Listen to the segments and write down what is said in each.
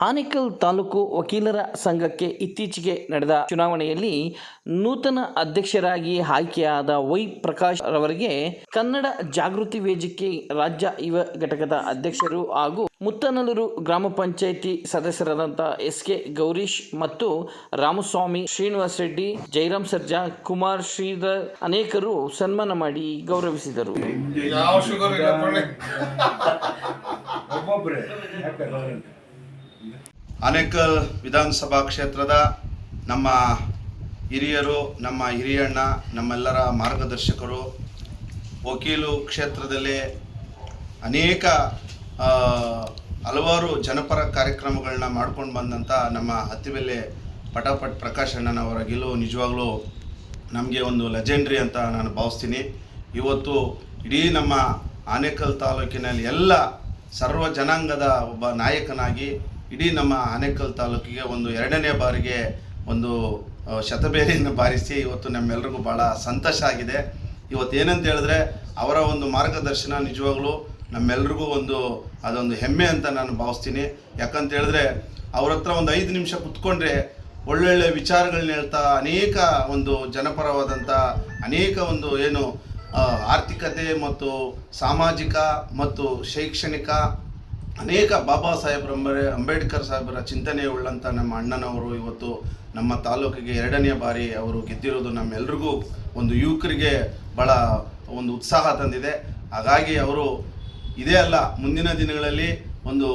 ಆನೇಕಲ್ ತಾಲೂಕು ವಕೀಲರ ಸಂಘಕ್ಕೆ ಇತ್ತೀಚೆಗೆ ನಡೆದ ಚುನಾವಣೆಯಲ್ಲಿ ನೂತನ ಅಧ್ಯಕ್ಷರಾಗಿ ಆಯ್ಕೆಯಾದ ವೈ ಪ್ರಕಾಶ್ ರವರಿಗೆ ಕನ್ನಡ ಜಾಗೃತಿ ವೇದಿಕೆ ರಾಜ್ಯ ಯುವ ಘಟಕದ ಅಧ್ಯಕ್ಷರು ಹಾಗೂ ಮುತ್ತನಲ್ಲೂರು ಗ್ರಾಮ ಪಂಚಾಯಿತಿ ಸದಸ್ಯರಾದಂಥ ಎಸ್ ಕೆ ಗೌರೀಶ್ ಮತ್ತು ರಾಮಸ್ವಾಮಿ ಶ್ರೀನಿವಾಸ್ ರೆಡ್ಡಿ ಜೈರಾಮ್ ಸರ್ಜಾ ಕುಮಾರ್ ಶ್ರೀಧರ್ ಅನೇಕರು ಸನ್ಮಾನ ಮಾಡಿ ಗೌರವಿಸಿದರು. ಆನೇಕಲ್ ವಿಧಾನಸಭಾ ಕ್ಷೇತ್ರದ ನಮ್ಮ ಹಿರಿಯರು, ನಮ್ಮ ಹಿರಿಯಣ್ಣ, ನಮ್ಮೆಲ್ಲರ ಮಾರ್ಗದರ್ಶಕರು, ವಕೀಲು ಕ್ಷೇತ್ರದಲ್ಲಿ ಅನೇಕ ಹಲವಾರು ಜನಪರ ಕಾರ್ಯಕ್ರಮಗಳನ್ನ ಮಾಡ್ಕೊಂಡು ಬಂದಂಥ ನಮ್ಮ ಹತ್ತಿಬೆಲೆ ಪಟಾಪಟ್ ಪ್ರಕಾಶ್ ಅಣ್ಣನವರ ಗೆಲುವು ನಿಜವಾಗ್ಲೂ ನಮಗೆ ಒಂದು ಲೆಜೆಂಡ್ರಿ ಅಂತ ನಾನು ಭಾವಿಸ್ತೀನಿ. ಇವತ್ತು ಇಡೀ ನಮ್ಮ ಆನೇಕಲ್ ತಾಲೂಕಿನಲ್ಲಿ ಎಲ್ಲ ಸರ್ವ ಜನಾಂಗದ ಒಬ್ಬ ನಾಯಕನಾಗಿ ಇಡೀ ನಮ್ಮ ಆನೇಕಲ್ ತಾಲೂಕಿಗೆ ಒಂದು ಎರಡನೇ ಬಾರಿಗೆ ಒಂದು ಶತಬೇರಿಯನ್ನು ಬಾರಿಸಿ ಇವತ್ತು ನಮ್ಮೆಲ್ರಿಗೂ ಭಾಳ ಸಂತೋಷ ಆಗಿದೆ. ಇವತ್ತು ಏನಂತ ಹೇಳಿದ್ರೆ ಅವರ ಒಂದು ಮಾರ್ಗದರ್ಶನ ನಿಜವಾಗ್ಲೂ ನಮ್ಮೆಲ್ರಿಗೂ ಒಂದು, ಅದೊಂದು ಹೆಮ್ಮೆ ಅಂತ ನಾನು ಭಾವಿಸ್ತೀನಿ. ಯಾಕಂತ ಹೇಳಿದ್ರೆ ಅವ್ರ ಹತ್ರ ಒಂದು ಐದು ನಿಮಿಷ ಕುತ್ಕೊಂಡ್ರೆ ಒಳ್ಳೊಳ್ಳೆ ವಿಚಾರಗಳನ್ನ ಹೇಳ್ತಾ ಅನೇಕ ಒಂದು ಜನಪರವಾದಂಥ ಅನೇಕ ಒಂದು ಏನು ಆರ್ಥಿಕತೆ ಮತ್ತು ಸಾಮಾಜಿಕ ಮತ್ತು ಶೈಕ್ಷಣಿಕ ಅನೇಕ ಬಾಬಾ ಸಾಹೇಬ್ರ ಅಂಬೆ ಅಂಬೇಡ್ಕರ್ ಸಾಹೇಬರ ಚಿಂತನೆ ಉಳ್ಳಂಥ ನಮ್ಮ ಅಣ್ಣನವರು ಇವತ್ತು ನಮ್ಮ ತಾಲೂಕಿಗೆ ಎರಡನೇ ಬಾರಿ ಅವರು ಗೆದ್ದಿರೋದು ನಮ್ಮೆಲ್ರಿಗೂ ಒಂದು ಯುವಕರಿಗೆ ಭಾಳ ಒಂದು ಉತ್ಸಾಹ ತಂದಿದೆ. ಹಾಗಾಗಿ ಅವರು ಇದೇ ಅಲ್ಲ, ಮುಂದಿನ ದಿನಗಳಲ್ಲಿ ಒಂದು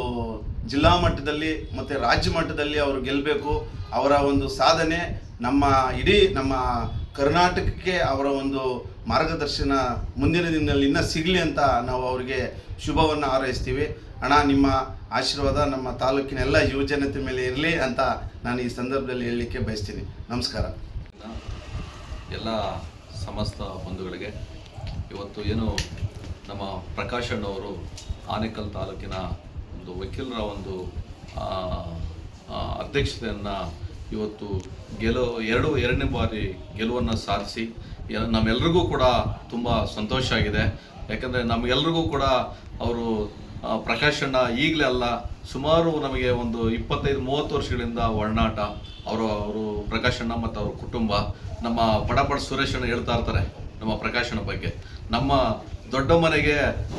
ಜಿಲ್ಲಾ ಮಟ್ಟದಲ್ಲಿ ಮತ್ತು ರಾಜ್ಯ ಮಟ್ಟದಲ್ಲಿ ಅವರು ಗೆಲ್ಲಬೇಕು ಅವರ ಒಂದು ಸಾಧನೆ ನಮ್ಮ ಇಡೀ ನಮ್ಮ ಕರ್ನಾಟಕಕ್ಕೆ ಅವರ ಒಂದು ಮಾರ್ಗದರ್ಶನ ಮುಂದಿನ ದಿನದಲ್ಲಿ ಇನ್ನೂ ಸಿಗಲಿ ಅಂತ ನಾವು ಅವರಿಗೆ ಶುಭವನ್ನು ಹಾರೈಸ್ತೀವಿ. ಅಣ್ಣ, ನಿಮ್ಮ ಆಶೀರ್ವಾದ ನಮ್ಮ ತಾಲೂಕಿನ ಎಲ್ಲ ಯುವಜನತೆ ಮೇಲೆ ಇರಲಿ ಅಂತ ನಾನು ಈ ಸಂದರ್ಭದಲ್ಲಿ ಹೇಳಲಿಕ್ಕೆ ಬಯಸ್ತೀನಿ. ನಮಸ್ಕಾರ. ಎಲ್ಲ ಸಮಸ್ತ ಬಂಧುಗಳಿಗೆ ಇವತ್ತು ಏನು ನಮ್ಮ ಪ್ರಕಾಶ್ ಅಣ್ಣವರು ಆನೇಕಲ್ ತಾಲೂಕಿನ ಒಂದು ವಕೀಲರ ಒಂದು ಅಧ್ಯಕ್ಷತೆಯನ್ನು ಇವತ್ತು ಗೆಲುವು ಎರಡು, ಎರಡನೇ ಬಾರಿ ಗೆಲುವನ್ನು ಸಾಧಿಸಿ ನಮ್ಮೆಲ್ರಿಗೂ ಕೂಡ ತುಂಬ ಸಂತೋಷ ಆಗಿದೆ. ಯಾಕಂದರೆ ನಮಗೆಲ್ರಿಗೂ ಕೂಡ ಅವರು ಪ್ರಕಾಶಣ್ಣ ಈಗಲೇ ಅಲ್ಲ, ಸುಮಾರು ನಮಗೆ ಒಂದು ಇಪ್ಪತ್ತೈದು, ಮೂವತ್ತು ವರ್ಷಗಳಿಂದ ಒಡನಾಟ. ಅವರು ಅವರು ಪ್ರಕಾಶ್ ಅಣ್ಣ ಮತ್ತು ಅವ್ರ ಕುಟುಂಬ. ನಮ್ಮ ಪಡಪಡ ಸುರೇಶ್ ಅಣ್ಣ ಹೇಳ್ತಾ ಇರ್ತಾರೆ, ನಮ್ಮ ಪ್ರಕಾಶನ ಬಗ್ಗೆ. ನಮ್ಮ ದೊಡ್ಡ ಮನೆಗೆ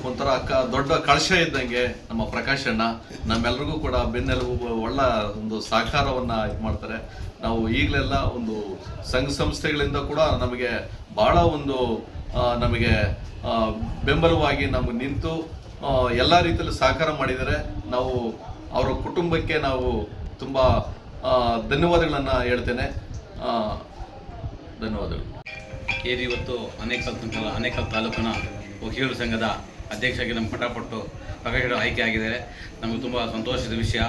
ಒಂಥರ ಅಕ್ಕ ದೊಡ್ಡ ಕಳಶ ಇದ್ದಂಗೆ ನಮ್ಮ ಪ್ರಕಾಶ್ ಅಣ್ಣ, ನಮ್ಮೆಲ್ರಿಗೂ ಕೂಡ ಬೆನ್ನೆಲುಬು, ಒಳ್ಳ ಒಂದು ಸಹಕಾರವನ್ನ ಇದು ಮಾಡ್ತಾರೆ. ನಾವು ಈಗಲೆಲ್ಲ ಒಂದು ಸಂಘ ಸಂಸ್ಥೆಗಳಿಂದ ಕೂಡ ನಮಗೆ ಬಹಳ ಒಂದು ನಮಗೆ ಬೆಂಬಲವಾಗಿ ನಮಗೆ ನಿಂತು ಎಲ್ಲ ರೀತಿಯಲ್ಲಿ ಸಹಕಾರ ಮಾಡಿದರೆ ನಾವು ಅವರ ಕುಟುಂಬಕ್ಕೆ ನಾವು ತುಂಬ ಧನ್ಯವಾದಗಳನ್ನು ಹೇಳ್ತೇನೆ. ಧನ್ಯವಾದಗಳು. ಏರಿ ಇವತ್ತು ಅನೇಕ ಅನೇಕ ತಾಲೂಕಿನ ವಕೀಲರ ಸಂಘದ ಅಧ್ಯಕ್ಷರಾಗಿ ನಮ್ಮ ಪಟಾಪಟ್ಟು ಪ್ರಕಾಶ್ ಆಯ್ಕೆ ಆಗಿದ್ದಾರೆ. ನಮಗೆ ತುಂಬ ಸಂತೋಷದ ವಿಷಯ.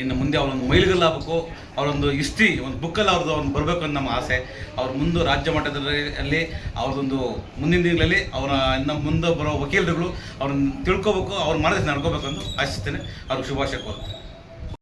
ಇನ್ನು ಮುಂದೆ ಅವರೊಂದು ಮೈಲಿಗಲ್ಲಾಗಬೇಕು ಅವರೊಂದು ಹಿಸ್ಟ್ರಿ ಒಂದು ಬುಕ್ಕಲ್ಲಿ ಅವ್ರದ್ದು ಅವ್ನು ಬರಬೇಕು ಅಂತ ನಮ್ಮ ಆಸೆ. ಅವ್ರ ಮುಂದೆ ರಾಜ್ಯ ಮಟ್ಟದಲ್ಲಿ, ಅವ್ರದ್ದೊಂದು ಮುಂದಿನ ದಿನಗಳಲ್ಲಿ ಅವರ ಇನ್ನು ಮುಂದೆ ಬರೋ ವಕೀಲರುಗಳು ಅವ್ರನ್ನ ತಿಳ್ಕೊಬೇಕು, ಅವ್ರ ಮನಸ್ಸು ನಡ್ಕೋಬೇಕು ಅಂತ ಆಶಿಸ್ತೇನೆ. ಅವ್ರಿಗೆ ಶುಭಾಶಯ ಕೋರ್ತೇನೆ